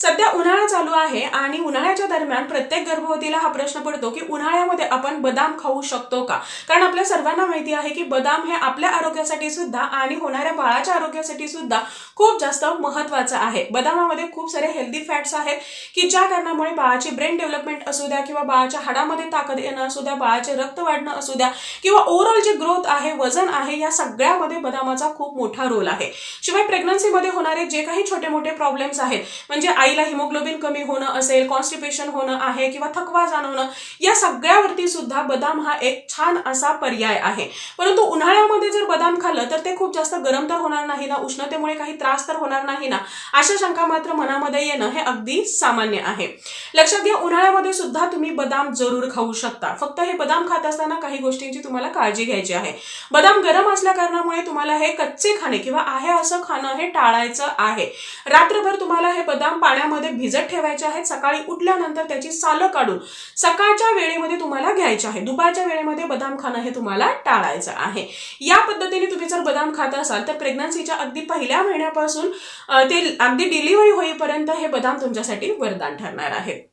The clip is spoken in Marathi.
सध्या उन्हाळा चालू आहे आणि उन्हाळ्याच्या दरम्यान प्रत्येक गर्भवतीला हा प्रश्न पडतो की उन्हाळ्यामध्ये आपण बदाम खाऊ शकतो का? कारण आपल्या सर्वांना माहिती आहे की बदाम हे आपल्या आरोग्यासाठी सुद्धा आणि होणाऱ्या बाळाच्या आरोग्यासाठी सुद्धा खूप जास्त महत्वाचं आहे. बदामामध्ये खूप सारे हेल्दी फॅट्स आहेत की ज्या कारणामुळे बाळाची ब्रेन डेव्हलपमेंट असू द्या किंवा बाळाच्या हाडामध्ये ताकद येणं असू द्या बाळाचे रक्त वाढणं असू द्या किंवा ओव्हरऑल जे ग्रोथ आहे वजन आहे या सगळ्यामध्ये बदामाचा खूप मोठा रोल आहे. शिवाय प्रेग्नन्सीमध्ये होणारे जे काही छोटे मोठे प्रॉब्लेम्स आहेत म्हणजे आईला हिमोग्लोबिन कमी होणं असेल कॉन्स्टिपेशन होणं आहे किंवा थकवा जाणवणं या सगळ्यावरती सुद्धा बदाम हा एक छान असा पर्याय आहे. परंतु उन्हाळ्यामध्ये जर बदाम खाल्लं तर ते खूप जास्त गरम तर होणार नाही ना उष्णतेमुळे काही त्रास तर होणार नाही ना? अशा शंका मात्र मनामध्ये येणं हे अगदी सामान्य आहे. लक्षात घ्या उन्हाळ्यामध्ये सुद्धा तुम्ही बदाम जरूर खाऊ शकता. फक्त हे बदाम खात असताना काही गोष्टींची तुम्हाला काळजी घ्यायची आहे. बदाम गरम असल्या कारणामुळे तुम्हाला हे कच्चे खाणे किंवा आहे असं खाणं हे टाळायचं आहे. रात्रभर तुम्हाला हे बदाम पाण्यामध्ये भिजत ठेवायचे आहेत. सकाळी उठल्यानंतर त्याची सालं काढून सकाळच्या वेळेमध्ये तुम्हाला घ्यायचे आहे. दुपारच्या वेळेमध्ये बदाम खाणं हे तुम्हाला टाळायचं आहे. या पद्धतीने तुम्ही जर बदाम खात असाल तर प्रेग्नन्सीच्या अगदी पहिल्या महिन्यापासून ते अगदी डिलिव्हरी होईपर्यंत हे बदाम तुमच्यासाठी वरदान ठरणार आहे.